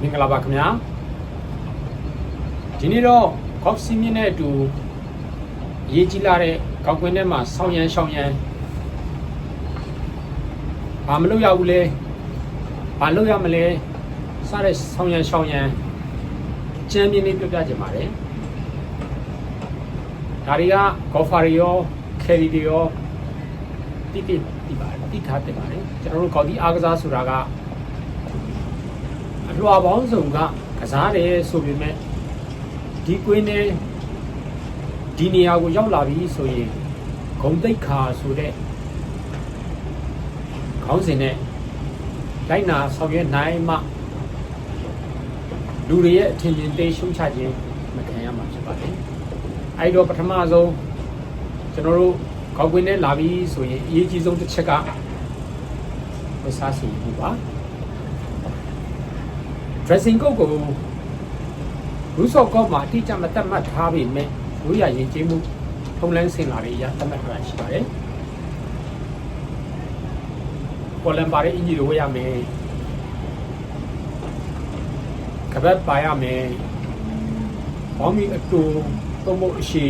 မင်္ဂလာပါခင်ဗျာဒီနေ့တော့ကော့စီမြင့်နဲ့အတူရေးကြီးလာတဲ့ကောက်ကွင်းထဲမှာဆောင်းရမ်းရှောင်းရမ်းဘာမလုပ်ရဘူးလဲဘာလုပ်ရမလဲစတဲ့ဆောင်းရမ်းရှောင်းရမ်းချမ်းပြင်းလေးပြပြချင်ပါတယ်ဒါတွေကဂေါ်ဖာတွေရောကယ်ရီတွေရောတိတိတိပါတယ်တိထားတင်ပါတယ်ကျွန်တော်တို့ကော်ဒီအားကစားဆိုတာက အလွှာပေါင်းစုံကကစားတယ်ဆိုပေမဲ့ဒီကွင်းနဲ့ဒီနေရာကိုရောက်လာပြီဆိုရင်ဂုံတိတ်ခါဆိုတဲ့ခေါင်းစဉ်နဲ့လိုက်နာဆောင်ရွက်နိုင်မှလူတွေရဲ့အထင်ရင်တေးရှုံးချခြင်းမခံရမှာဖြစ်ပါတယ်။အဲဒီတော့ပထမဆုံးကျွန်တော်တို့ခေါက်ကွင်းနဲ့လာပြီဆိုရင်အရေးကြီးဆုံးတစ်ချက်ကဝတ်စားစီမှုပါ။ dressing code ကိုရူဆော့ကော့မှာအတိအကျမတတ်မှတ်ထားပေမဲ့ရိုးရရင်ကျေးမှုထုံးလန်းစင်လာတွေအရတတ်မှတ်ထားတာရှိပါတယ်။ပေါ်လန်ပါတဲ့အင်ဂျီလိုဝယ်ရမယ်။ကပတ်ပါရမယ်။ဘောင်းမီအတူသုံးဖို့အရှိ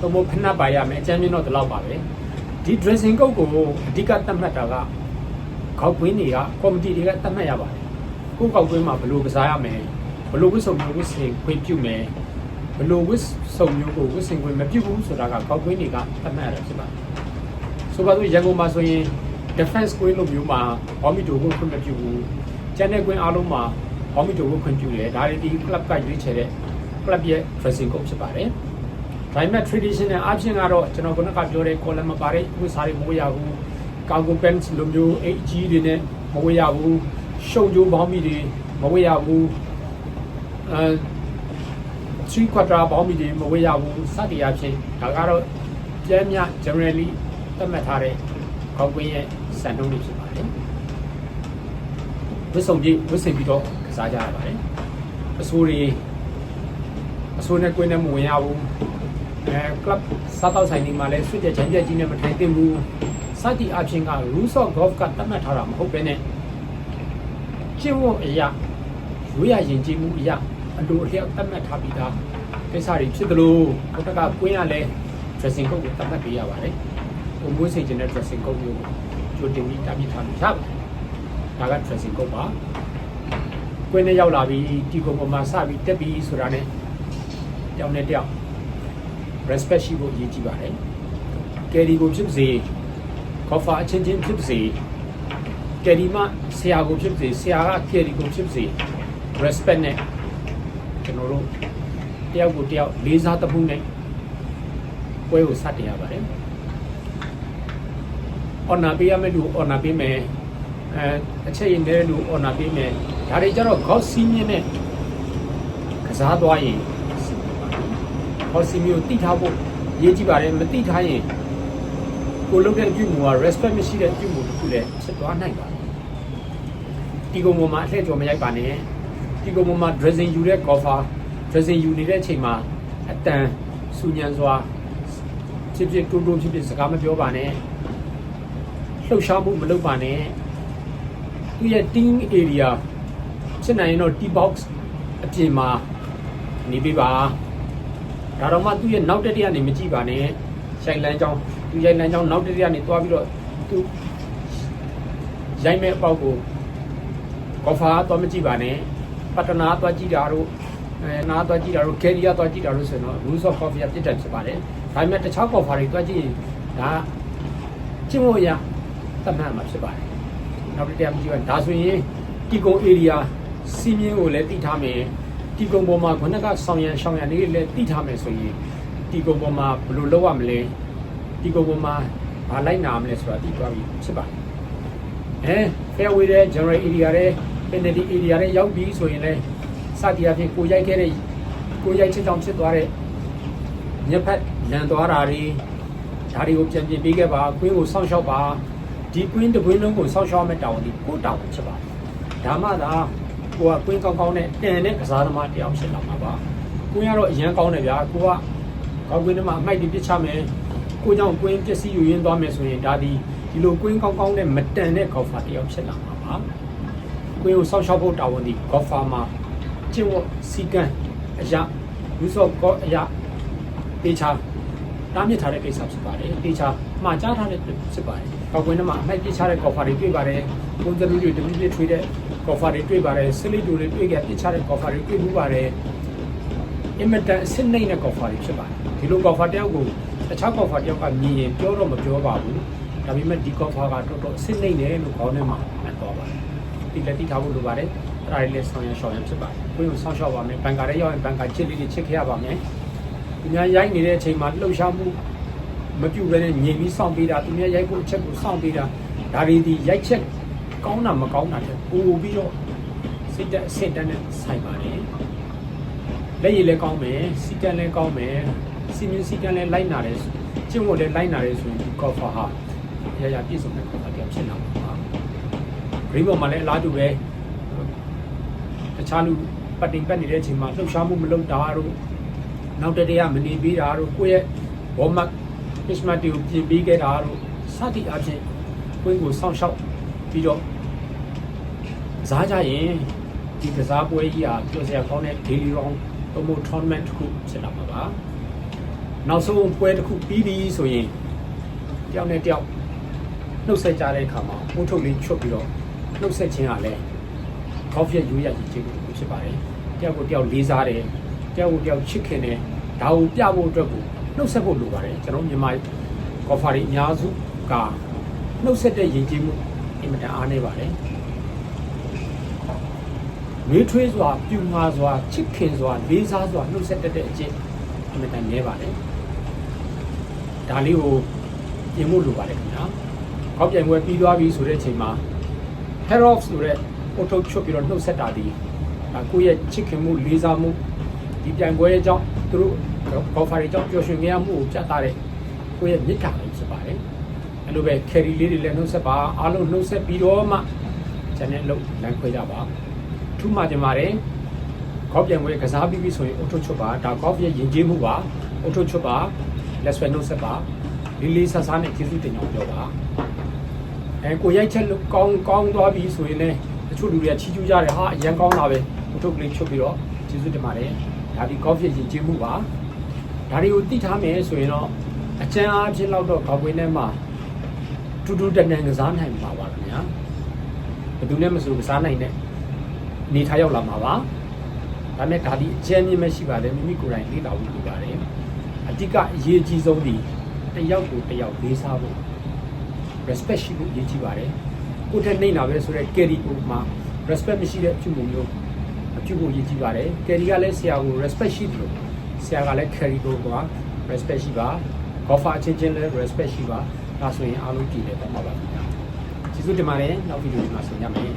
သုံးဖို့ဖနှပ်ပါရမယ်အကျဉ်းမြင့်တော့ဒီလောက်ပါပဲ။ဒီ dressing code ကိုအဓိကတတ်မှတ်တာကခေါက်ကွင်းတွေကကော်မတီတွေကတတ်မှတ်ရပါတယ်။ ကိုယ့်ကောက်ကွင်းမှာဘယ်လိုကစားရမယ်ဘယ်လိုဝစ်စုံမျိုးဝစ်စင်ခွင့်ပြုမယ်ဘယ်လိုဝစ်စုံမျိုးကိုဝစ်စင်ခွင့်မပြုဘူးဆိုတာကကောက်ကွင်းတွေကသတ်မှတ်ရတာဖြစ်ပါတယ်ဆိုပါစို့ရန်ကုန်မှာဆိုရင် defense ကွင်းလိုမျိုးမှာဘောမီတိုကိုခွင့်မပြုဘူးကျန်တဲ့ကွင်းအားလုံးမှာဘောမီတိုကိုခွင့်ပြုတယ်ဒါတွေဒီ club ကရွေးချယ်တဲ့ club ရဲ့ dressing code ဖြစ်ပါတယ်ဒါပေမဲ့ traditional အချင်းကတော့ကျွန်တော်ခုနကပြောတဲ့ column မပါတဲ့ဝစ်စားတွေမဝေရဘူးကောင်းကွန် pants လိုမျိုး HG တွေနဲ့မဝေရဘူး ရှုံကြိုးဘောင်းမီတွေမဝေရဘူးအဲ3 quarter ဘောင်းမီတွေမဝေရဘူးစသည်အဖြစ်ဒါကတော့ကျမ်းမြ generally သတ်မှတ်ထားတဲ့ကောက်ကွင်းရဲ့စံနှုန်းတွေဖြစ်ပါတယ်ဝစ်စုံကြီးဝစ်စင်ပြီးတော့ကစားကြရပါတယ်အဆိုးတွေအဆိုးနဲ့ကွင်းနဲ့မဝင်ရဘူးအဲ club စားတော့ဆိုင်တွေမှာလည်းဆွတ်တဲ့ချမ်းချက်ကြီးနဲ့မထိုင်သင့်ဘူးစသည်အဖြစ်က rules of golf ကသတ်မှတ်ထားတာမဟုတ်ဘဲနဲ့ ကျင့်ဝတ်အရာရိုးရရင်ကြည်မှုအရာအလိုအလျောက်သတ်မှတ်ထားပြီးသားကိစ္စတွေဖြစ်သလိုဘုတကကွင်းရလဲ dressing code ကိုသတ်မှတ်ပေးရပါတယ်။ဘုံမွေးစိတ်ခြင်းတဲ့ dressing code ကိုကြိုတင်ပြီးတာပြီးထားလို့ရပါတယ်။ဒါက dressing code ပါ။ကွင်းနဲ့ရောက်လာပြီးဒီကုံပေါ်မှာစပြီးတက်ပြီးဆိုတာနဲ့တယောက်နဲ့တယောက် respect ရှိဖို့အရေးကြီးပါတယ်။ carry ကိုဖြစ်စေ cover အချင်းချင်းဖြစ်စေ ကယ်ဒီမဆရာကိုဖြစ်စေဆရာကကယ်ဒီကိုဖြစ်စေ respect နဲ့ကျွန်တော်တို့တယောက်ကိုတယောက်လေးစားသမှုနဲ့ပွဲကိုစတင်ရပါတယ်။ honor ပေးရမယ့်လူ honor ပေးမယ်အဲအချက်ရင်တဲ့လူ honor ပေးမယ်ဒါတွေကြတော့ god senior နဲ့ကစားသွားရင် god senior ကိုတိထားဖို့ရေးကြည့်ပါတယ်မတိထားရင် ကိုလုပ်တဲ့အပြုမူက respect မရှိတဲ့အပြုမူတစ်ခုလည်းဖြစ်သွားနိုင်ပါတယ်ဒီကုံပေါ်မှာအထက်ကျော်မရိုက်ပါနဲ့ဒီကုံပေါ်မှာ dressing ယူတဲ့ cover dressing ယူနေတဲ့အချိန်မှာအတန်စူညံစွာဖြစ်ဖြစ်တူတူဖြစ်ဖြစ်စကားမပြောပါနဲ့လှုပ်ရှားမှုမလုပ်ပါနဲ့သူရဲ့ team area ဖြစ်နိုင်ရင်တော့ T box အပြင်မှာနေပေးပါဒါတော့မှသူ့ရဲ့နောက်တက်တရကနေမကြည့်ပါနဲ့ရှိုင်လန်းချောင်း သူရိုက်လန်းချောင်းနောက်တက်တရကနေတွားပြီးတော့သူရိုက်မဲ့အပေါက်ကိုကော်ဖာတော့မကြည့်ပါနဲ့ပတနာတော့ကြည့်တာတို့အဲနာတော့ကြည့်တာတို့ကယ်ရီယာတော့ကြည့်တာတို့ဆိုတော့ rules of coffee ပြစ်တယ်ဖြစ်ပါတယ်ဒါပေမဲ့တခြားကော်ဖာတွေတော့ကြည့်ရင်ဒါကျင့်ဖို့ရတတ်မှတ်မှာဖြစ်ပါတယ်နောက်တစ်တရားမကြည့်ပါဒါဆိုရင်တီကုံ area စီမင်းကိုလည်းတိထားမယ်တီကုံပေါ်မှာခုနကဆောင်းရံရှောင်းရံလေးလည်းတိထားမယ်ဆိုရင်တီကုံပေါ်မှာဘယ်လိုလုပ်ရမလဲ တီကုံပေါ်မှာဘာလိုက်နာမလဲဆိုတာသိသွားပြီဖြစ်ပါတယ်အဲ fairway တဲ့ general area တဲ့ penalty area တဲ့ရောက်ပြီဆိုရင်လည်းစသည်အဖြစ်ကိုရိုက်ခဲ့တဲ့ကိုရိုက်ချစ်ကြောင်ဖြစ်သွားတဲ့ညက်ဖက်လန်သွားတာတွေဒါတွေကိုပြန်ပြင်ပေးခဲ့ပါကွင်းကိုစောင့်ရှောက်ပါဒီကွင်းတစ်ကွင်းလုံးကိုစောင့်ရှောက်မဲ့တောင်းဒီကိုတောင်းဖြစ်ပါတယ်ဒါမှသာကိုကကွင်းကောင်းကောင်းနဲ့တန်တဲ့ကစားသမားတယောက်ဖြစ်လာမှာပါကွင်းကတော့အရန်ကောင်းတယ်ဗျာကိုကကောင်းကွင်းထဲမှာအမိုက်တွေပြစ်ချမယ် ကိုကြောင့်ကွင်းပျက်စီးယူရင်းသွားမယ်ဆိုရင်ဒါဒီဒီလိုကွင်းကောင်းကောင်းနဲ့မတန်တဲ့ကော်ဖာတယောက်ဖြစ်လာမှာပါကိုယ်ကိုစောင့်ရှောက်ဖို့တာဝန်ဒီ golf farmer ကျင့်ဝတ်စီကံအရာလူစောကောအရာတေချာတားမြစ်ထားတဲ့ကိစ္စဖြစ်ပါတယ်တေချာမှားကြားထားတဲ့ဖြစ်ပါတယ်ကောက်ကွင်းထဲမှာအမိုက်ပြစ်ချတဲ့ golfer တွေတွေ့ပါတယ်ပုံစံလူတွေတပိပိထွေးတဲ့ golfer တွေတွေ့ပါတယ်ဆလစ်တွေတွေ့ကြပြစ်ချတဲ့ golfer တွေတွေ့မှုပါတယ်အင်မတန်အစစ်နှိမ့်တဲ့ golfer တွေဖြစ်ပါတယ်ဒီလို golfer တယောက်ကို တခြား golfer တယောက်ကမြင်ရင်ပြောတော့မပြောပါဘူးဒါပေမဲ့ဒီ golfer ကတော်တော်အစစ်နှိမ့်တယ်လို့ခေါင်းထဲမှာမှတ်သွားပါတယ်ဒီလက်တိထားဖို့လိုပါတယ်အဲ့ဒါလေးလည်းဆောင်ရရှောင်ရဖြစ်ပါတယ်ကိုယ်ကိုဆောင်းရှောက်ပါမယ်ဘန်ကာထဲရောက်ရင်ဘန်ကာချစ်လေးတွေချစ်ခဲ့ရပါမယ်သူများရိုက်နေတဲ့အချိန်မှာလှုပ်ရှားမှုမပြုတ်ဘဲနဲ့ညင်ပြီးစောင့်ပေးတာသူများရိုက်ဖို့အချက်ကိုစောင့်ပေးတာဒါတွေဒီရိုက်ချက်ကောင်းတာမကောင်းတာတဲ့ပို့ပြီးတော့စိတ်တက်အဆင့်တက်နဲ့ဆိုင်ပါတယ်လက်ရည်လည်းကောင်းမယ်စီကံလည်းကောင်းမယ် စီမင်းစီကံလည်းလိုက်နာတယ်ကျင့်ဝတ်လည်းလိုက်နာတယ်ဆိုရင်ဒီကော်ဖာဟာရရပြည့်စုံတဲ့ကော်ဖာတယောက်ဖြစ်လာမှာပါဂရိဘော်မှာလည်းအလားတူပဲတခြားလူပတ်တင်ပတ်နေတဲ့အချိန်မှာလှုပ်ရှားမှုမလုပ်တာတို့နောက်တတရမနေပေးတာတို့ကိုယ့်ရဲ့ဘောမတ် Christmas တွေကိုပြင်ပေးခဲ့တာတို့စသည့်အပြင်ကိုယ့်ကိုစောင့်ရှောက်ပြီးတော့ကစားကြရင်ဒီကစားပွဲကြီးဟာပြောစရာကောင်းတဲ့ daily round သို့မဟုတ် tournament တစ်ခုဖြစ်လာမှာပါ နောက်ဆုံးပွဲတစ်ခုပြီးပြီဆိုရင်တယောက်နဲ့တယောက်နှုတ်ဆက်ကြတဲ့အခါမှာအုတ်ထုတ်လေးချွတ်ပြီးတော့နှုတ်ဆက်ခြင်းဟာလည်း golf ရဲ့ရိုးရည်ကြီးကိုဖြစ်ပါတယ်တယောက်ကိုတယောက်လေးစားတယ်တယောက်ကိုတယောက်ချစ်ခင်တယ်ဒါကိုပြဖို့အတွက်ကိုနှုတ်ဆက်ဖို့လိုပါတယ်ကျွန်တော်မြန်မာ golfer တွေအများစုကနှုတ်ဆက်တဲ့ယဉ်ကျေးမှုအင်မတန်အားနေပါတယ်နှွေးထွေးစွာပြူမာစွာချစ်ခင်စွာလေးစားစွာနှုတ်ဆက်တတ်တဲ့အကျင့်အင်မတန်နည်းပါတယ် ဒါလေးကိုပြင်ဖို့လိုပါတယ်ခင်ဗျာကောက်ပြန်ပွဲပြီးသွားပြီဆိုတဲ့အချိန်မှာ head off ဆိုတဲ့အုတ်ထုတ်ချွတ်ပြီးတော့နှုတ်ဆက်တာဒီဒါကိုယ့်ရဲ့ချစ်ခင်မှုလေးစားမှုဒီပြိုင်ပွဲအကြောင်းသူတို့ကော်ဖာတွေအကြောင်းပျော်ရွှင်ကြရမှုကိုပြသတဲ့ကိုယ့်ရဲ့မေတ္တာလေးဖြစ်ပါတယ်အဲ့လိုပဲ carry လေးတွေလည်းနှုတ်ဆက်ပါအားလုံးနှုတ်ဆက်ပြီးတော့မှကျန်တဲ့အလုပ်လမ်းခွဲကြပါထူးမှကြပါတယ်ကောက်ပြန်ပွဲကစားပြီးပြီဆိုရင်အုတ်ထုတ်ချွတ်ပါဒါကောက်ရဲ့ယဉ်ကျေးမှုပါအုတ်ထုတ်ချွတ်ပါ လက်ဆွဲနှုတ်ဆက်ပါလေးလေးဆဆနဲ့ကျေးဇူးတင်ကြောင်းပြောပါအဲကိုရိုက်ချက်လို့ကောင်းကောင်းသွားပြီဆိုရင်လည်းတချို့လူတွေကချီးကျူးကြတယ်ဟာအရန်ကောင်းတာပဲဘုထုတ်ကလေးချုပ်ပြီးတော့ကျေးဇူးတင်ပါတယ်ဒါဒီကော်ဖီရင်ကျေးမှုပါဒါတွေကိုသိထားမယ်ဆိုရင်တော့အကျဉ်းအားဖြင့်တော့ကောက်ွေးထဲမှာတူတူတန်တန်ကစားနိုင်မှာပါခင်ဗျာဘယ်သူနဲ့မဆိုကစားနိုင်တဲ့နေထားရောက်လာမှာပါဒါနဲ့ဒါဒီအကျဉ်းမြင့်မရှိပါလေမိမိကိုယ်တိုင်လေ့လာဖို့လိုပါတယ် အတိကအရေးအကြီးဆုံးဒီတယောက်ကိုတယောက်လေးစားဖို့ respect ရှိဖို့ရည်ကြီးပါတယ်ကိုယ့်ထက်နှိမ့်တာပဲဆိုတော့ carry ကိုမှ respect မရှိတဲ့အပြုမှုမျိုးအပြုဖို့ရည်ကြီးပါတယ် carry ကလည်းဆရာကို respect ရှိတယ်လို့ဆရာကလည်း carry ကိုက respect ရှိပါ golfer အချင်းချင်းလည်း respect ရှိပါဒါဆိုရင်အားလုံးကြည့်တယ်ပေါ့မှာပါခင်ဗျာကျေးဇူးတင်ပါတယ်နောက်ဗီဒီယိုမှာဆုံကြမယ်